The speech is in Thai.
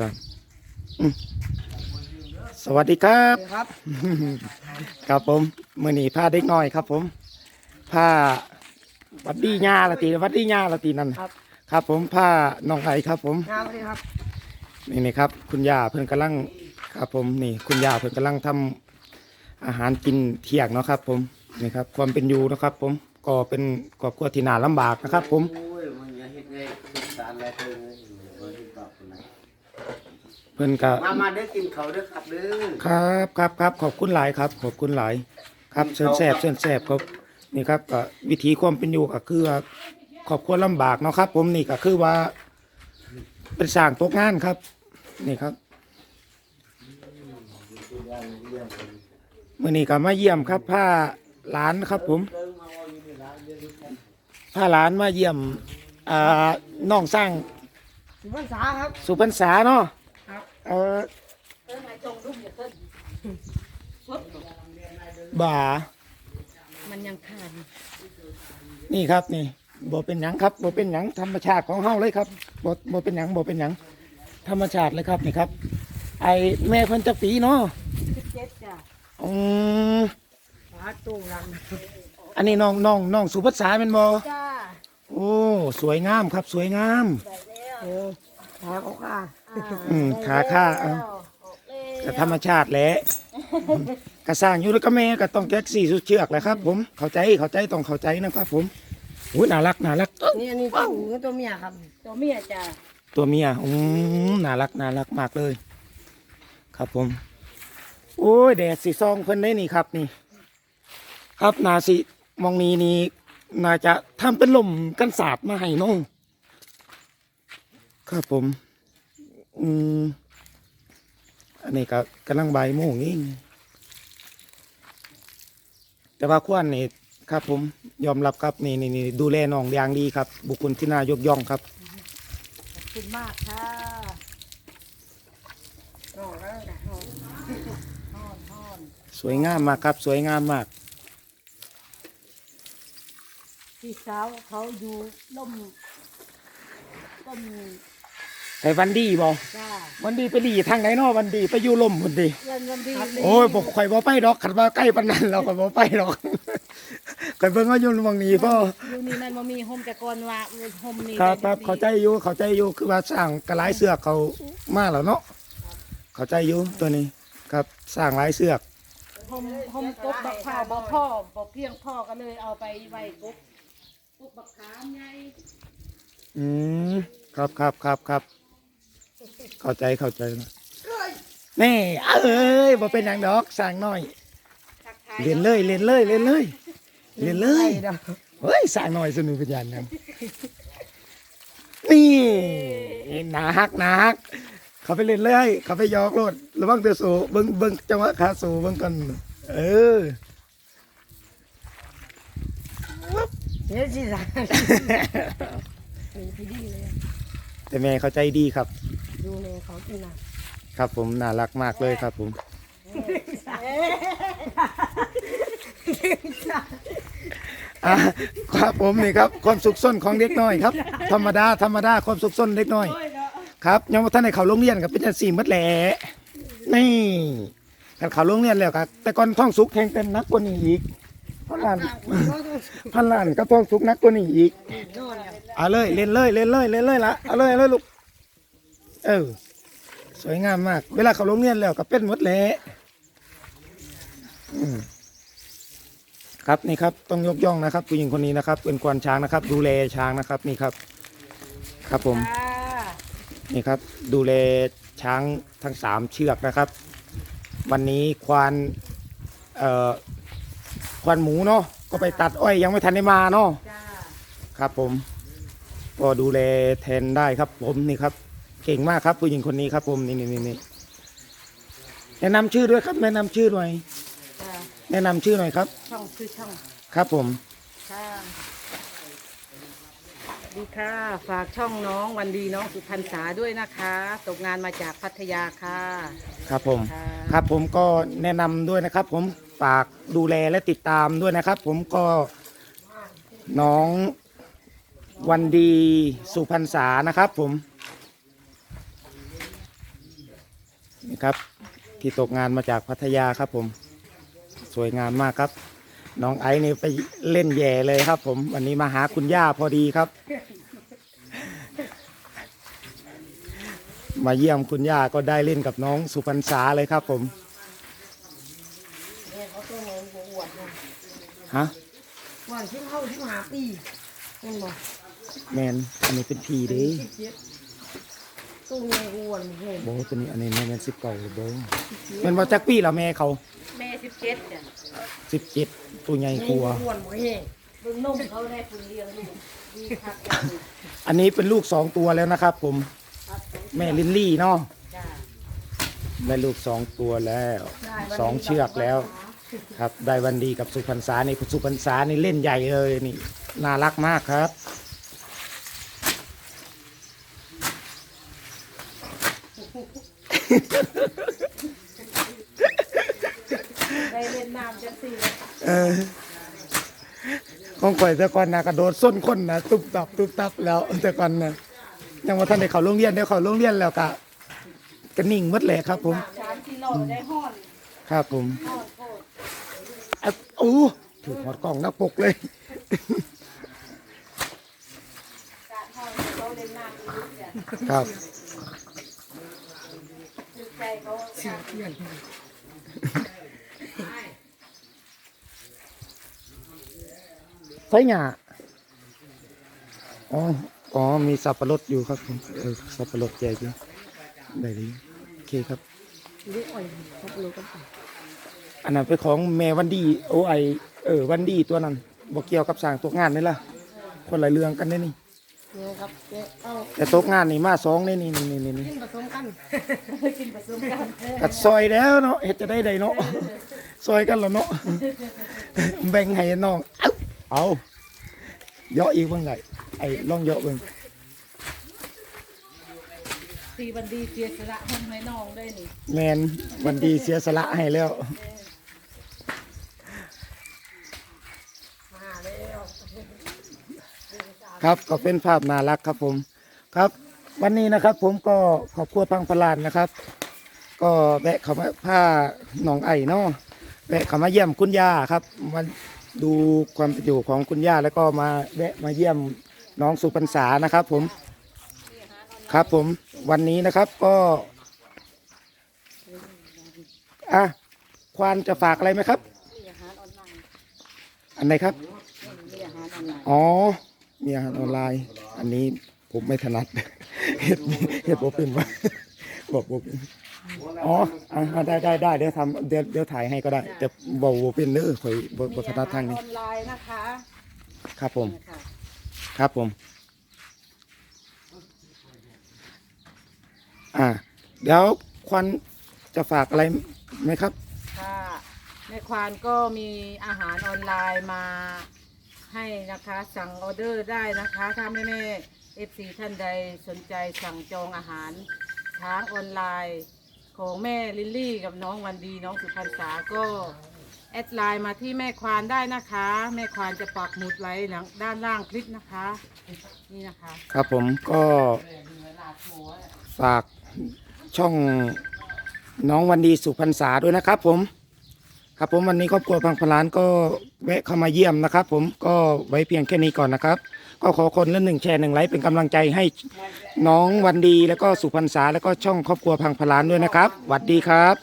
สามอืมสวัสดีครับครับ ครับผมมื่อนี้พาเด็กน้อยครับ ผมพาวัดดีญาละตีวัดดีญาละตีนั่นครับ ครับผมพาน้องไอครับ ผมงามเลยครับนี่นี่ครับ คุณย่าเพิ่นกำลังครับ ผมนี่คุณย่าเพิ่นกำลังทำอาหารกินเที่ยงเนาะครับ ผมนี่ครับ ความเป็นอยู่เนาะครับ ผมก็เป็นครอบครัวที่น่าลำบากนะครับ ผม พิ่นก็มามาเด้อกินเขาวเด้อครับเด้อครับครับครับขอบคุณหลายครับ ขอบคุณหลาย ครับเชิญแสบเชิญแสบครับนี่ครับก็วิธีความเป็นอยู่ก็คือว่าครอบครัวลำบากเนาะครับ ผมนี่ก็คือว่า เป็นสร้างตกงานครับ นี่ครับมื่อนี้ก็มาเยี่ยมครับผ้าหลานครับผมผ้าหลานมาเยี่ยมอ่าน้องสร้างสุพรรษาครับ สุพรรษาเนาะครับเออบ่า มันยังขาดนี่ครับนี่บ่เป็นหยังครับบ่เป็นหยังธรรมชาติของเฮาเลยครับบ่บ่เป็นหยังบ่เป็นหยัง ธรรมชาติเลยครับนี่ครับ ไอแม่เพิ่นจะปีเนาะสิบเจ็ดจ้ะอืมฝาตู้รังอันนี้น้องน้องน้องสุภัสสาเป็นบ่จ้าโอ้ สวยงามครับ สวยงาม โอ้ขาเขาขา อืมขาค่าเอา แต่ธรรมชาติแหละ กระสร้างอยู่แล้วก็แม่ก็ต้องแก๊กสี่สุดเชือกแหละครับ ผมเข้าใจเข้าใจต้องเข้าใจนะครับ ผมอุ้ยน่ารักน่ารักนี่อันนี้ตัวผู้กับตัวเมียครับตัวเมียจ้าตัวเมียอืมน่ารักน่ารักมากเลย ครับผม โอ้ยแดดสีซองเพิ่นได้นี่ครับนี่ ครับนาสิมองนี้นี่น่าจะทำเป็นลมกันสาดมาให้น้องครับผม อืม อันนี้ก็กำลังใบายโมงเองแต่ว่าควนนี่ครับผมยอมรับครับนี่นี่นี่ดูแลน้องอย่างดีครับ บุคคลที่น่ายกย่องครับขอบคุณมากค่ะนอนแล้วนะนอนนอนนอนสวยงามมากครับ สวยงามมาก พี่สาวเขาอยู่ล่มต้น ไอ้วันดีบอจ้าวันดีไปดีทางไหนเนาะวันดีไปอยู่ลมวันดี เงินวันดีโอ้ยบอกข่อยบ่ไปดอกขันว่าใกล้ปานนั้นเราก็บ่ไปดอกข่อยเบิ่งว่าอยู่หมองนี้พ่ออยู่นี่มันบ่มีโฮมแต่ก่อนว่าโฮมนี่ครับครับเข้าใจอยู่เข้าใจอยู่คือว่าสร้างกระลายเสือกเขามาแล้วเนาะเข้าใจอยู่ตัวนี้ครับสร้างหลายเสือกโฮมโฮมกบบักข้าวบ่พ่อบ่เพียงพ่อก็เลยเอาไปไว้กบกบบักขามใหญ่อืมครับครับครับครับ เข้าใจเข้าใจนะนี่เอ้ยบ่เป็นหยังดอกสร้างน้อยทักทายเรียนเลยเรียนเลยเรียนเลยเรียนเลยเฮ้ยสร้างน้อยสนุกเป็นยันนะนี่หนาฮักหนาฮักเขาไปเล่นเลยเขาไปหยอกโลดระวังเตือสูเบิ้งเบิ้งจังหวะขาสูเบิ้งกัน เออเสียสิสาพี่ดีเลยแต่แม่เขาใจดีครับ ดูเลยเขากินน่ะครับผมน่ารักมากเลยครับผม อะครับผมนี่ครับความสุขส้นของเด็กน้อยครับ ธรรมดาธรรมดาความสุขส้นเด็กน้อย ครับยังว่าท่านในเขาโรงเรียนกับเป็นจังสี่มัดแหล่นี่กันเขาโรงเรียนแล้วครับ แต่ก่อนท่องสุกแข่งเต็มนักกว่านี้อีกพันล้านพันล้านก็ท่องสุกนักกว่านี้อีกเอาเลยเล่นเลยเล่นเลยเล่นเลยละเอาเลยเอาเลยลูก เออ สวยงามมาก เวลาเขาโรงเรียนแล้วก็เป็นหมดแหล่อืมครับนี่ครับต้องยกย่องนะครับผู้หญิงคนนี้นะครับ เป็นควานช้างนะครับ ดูแลช้างนะครับนี่ครับ ครับผมค่ะนี่ครับ ดูแลช้างทั้งสามเชือกนะครับ วันนี้ควานเอ่อควานหมูเนาะก็ไปตัดอ้อยยังไม่ทันได้มาเนาะจ้าครับผม ก็ดูแลแทนได้ครับ ผมนี่ครับ เก่งมากครับผู้หญิงคนนี้ครับผมนี่นี่นี่นี่แนะนำชื่อด้วยครับ แนะนำชื่อหน่อย จ้าแนะนำชื่อหน่อยครับ ช่องคือช่องครับผม ค่ะดีค่ะ ฝากช่องน้องวันดีน้องสุพรรษาด้วยนะคะ ตกงานมาจากพัทยาค่ะ ครับผม ค่ะ ครับผมก็แนะนำด้วยนะครับ ผมฝากดูแลและติดตามด้วยนะครับ ผมก็น้องวันดีสุพรรษานะครับ ผม นี่ครับ ที่ตกงานมาจากพัทยาครับผม สวยงามมากครับ น้องไอซ์นี่ไปเล่นแย่เลยครับ ผม วันนี้มาหาคุณย่าพอดีครับ มาเยี่ยมคุณย่าก็ได้เล่นกับน้องสุพรรษาเลยครับ ผมแม่เขาตัวน้องหัวอวดนะฮะก่อนที่เข้าที่หาปีเห็นบ่แมนอันนี้เป็นทีเด้ สิบเจ็ดตัวใหญ่อ้วนเห็นโบตัวนี้อันนี้แม่นสิบเก่าโบแมันว่าจักปี้ละแม่เขาแม่สิบเจ็ดจ้ะสิบเจ็ดตัวใหญ่กลัว อ้วนบ่เห็นเบิ่งนมเขาได้คุณเลี้ยงลูกดีคักจ้ะอันนี้เป็นลูกสองตัวแล้วนะครับ ผมแม่ลินลี่เนาะจ้าได้ลูกสองตัวแล้วสองเชือกแล้ว ครับ ได้วันดีกับสุพรรษานี่สุพรรษานี่เล่นใหญ่เลยนี่น่ารักมากครับ ได้เล่นน้ำจังสี่เออของข่อยแต่ก่อนนะกระโดดส้นคนนะตุบตับตุบตับแล้วแต่ก่อนนะยังว่าท่านได้เข้าโรงเรียนได้เข้าโรงเรียนแล้วก็กระนิ่งหมดเลยครับ ผมสามกิโลได้ห้อนครับผมห้อนโคตรอะอู้ถือหอดกล้องหน้าปกเลย กาดห้อนเขาเล่นน้ำอีกจ้ะครับ คือใจเขาเพื่อนใช่หยาอ๋อ อ๋อ มีสับปะรดอยู่ครับผมเออสับปะรดแจกอยู่ได้ดีโอเคครับ อันนั้นเป็นของแม่วันดีโอไอเออ วันดีตัวนั้นบอกเกี่ยวกับสร้างตัวงานนี่ล่ะ คนหละเรื่องกันนี่นี่ นี่ยครับเจ๊เอาแต่ตัวงานนี่มาสองนี่นี่นี่นี่นี่กินผสมกันกินผสมกันกัดซอยแล้วเนาะเฮ็ดจะได้ใดเนาะซอยกันแล้วเนาะแบ่งให้น้องเอ้าเอาเยาะอีกเบิ่งไงไอ้ลองเยาะเบิ่งสีบันดีเสียสละห้องให้น้องได้นี่แมนวันดีเสียสละให้แล้ว มาแล้ว ครับก็เป็นภาพน่ารักครับผมครับ วันนี้นะครับผมก็ขอบคุณพังพลานนะครับ ก็แวะเขามาผ้าหนองไอ้เนาะแวะเขามาเยี่ยมคุณย่าครับมาดูความเป็นอยู่ของคุณย่าแล้วก็มาแวะมาเยี่ยมน้องสุพรรษานะครับ ผมครับผมวันนี้นะครับก็อะควานจะฝากอะไรไหมครับมีอาหารออนไลน์อันไหนครับมีอาหารออนไลน์อ๋อ มีอาหารออนไลน์ อันนี้ผมไม่ถนัด เห็ดเห็ดบอกเป็นว่าบอกบอกเป็นอ๋ออ่าได้ได้ได้เดี๋ยวทำเดี๋ยวเดี๋ยวถ่ายให้ก็ได้ แต่บอกบอกเป็นเนื้อข่อยบอกบอกถนัดทางนี้ ออนไลน์นะคะครับผมนี่ค่ะครับผม อ่า เดี๋ยวควันจะฝากอะไรไหมครับ ค่ะแม่ควานก็มีอาหารออนไลน์มา ให้นะคะ สั่งออเดอร์ได้นะคะ ถ้าแม่แม่เอฟซีท่านใดสนใจสั่งจองอาหารช้างออนไลน์ของแม่ลิลลี่กับน้องวันดีน้องสุพรรษาก็แอดไลน์มาที่แม่ควานได้นะคะ แม่ควานจะปักหมุดไว้หลังด้านล่างคลิปนะคะ นี่นะคะ ครับผมก็ฝากช่องน้องวันดีสุพรรษาด้วยนะครับผม ครับผมวันนี้ครอบครัวพังพลานก็ แวะเข้ามาเยี่ยมนะครับ ผมก็ไว้เพียงแค่นี้ก่อนนะครับ ก็ขอคนละหนึ่งแชร์หนึ่งไลค์เป็นกำลังใจให้น้องวันดีแล้วก็สุพรรษาแล้วก็ช่องครอบครัวพังพลานด้วยนะครับสวัสดีครับ